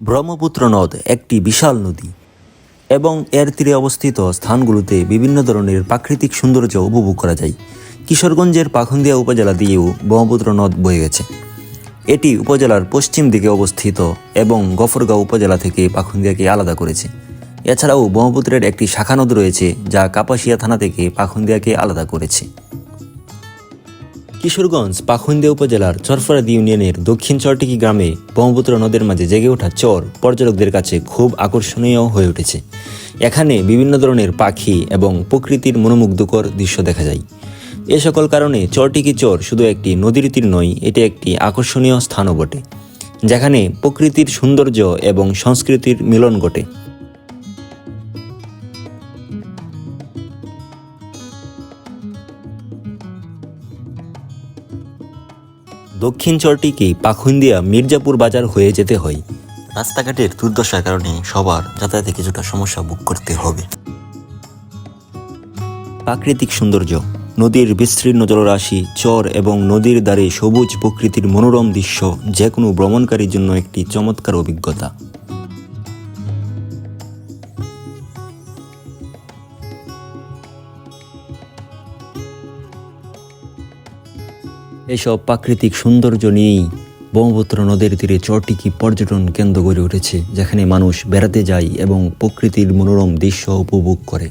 ব্রহ্মপুত্র নদ একটি বিশাল নদী এবং এর তীরে অবস্থিত স্থানগুলোতে বিভিন্ন ধরনের প্রাকৃতিক সৌন্দর্য উপভোগ করা যায়। কিশোরগঞ্জের পাখন্দিয়া উপজেলা দিয়েও ব্রহ্মপুত্র নদ বয়ে গেছে। এটি উপজেলার পশ্চিম দিকে অবস্থিত এবং গফরগাঁও উপজেলা থেকে পাখন্দিয়াকে আলাদা করেছে। এছাড়াও ব্রহ্মপুত্রের একটি শাখা নদ রয়েছে যা কাপাসিয়া থানা থেকে পাখন্দিয়াকে আলাদা করেছে। কিশোরগঞ্জ পাখন্দিয়া উপজেলার চরফরাদি ইউনিয়নের দক্ষিণ চরটিকি গ্রামে ব্রহ্মপুত্র নদের মাঝে জেগে ওঠা চর পর্যটকদের কাছে খুব আকর্ষণীয় হয়ে উঠেছে। এখানে বিভিন্ন ধরনের পাখি এবং প্রকৃতির মনোমুগ্ধকর দৃশ্য দেখা যায়। এ সকল কারণে চরটিকি চর শুধু একটি নদীর তীর নয়, এটি একটি আকর্ষণীয় স্থানও বটে, যেখানে প্রকৃতির সৌন্দর্য এবং সংস্কৃতির মিলন ঘটে। দক্ষিণ চরটিকে পাখুন্দিয়া মির্জাপুর বাজার হয়ে যেতে হয়। রাস্তাঘাটের দুর্দশার কারণে সবার যাতায়াতে কিছুটা সমস্যা বুক করতে হবে। প্রাকৃতিক সৌন্দর্য নদীর বিস্তীর্ণ জলরাশি চর এবং নদীর দ্বারে সবুজ প্রকৃতির মনোরম দৃশ্য যে কোনো ভ্রমণকারীর জন্য একটি চমৎকার অভিজ্ঞতা। এসব প্রাকৃতিক সৌন্দর্য নিয়েই ব্রহ্মপুত্র নদের তীরে চরটিকি পর্যটন কেন্দ্র গড়ে উঠেছে, যেখানে মানুষ বেড়াতে যায় এবং প্রকৃতির মনোরম দৃশ্য উপভোগ করে।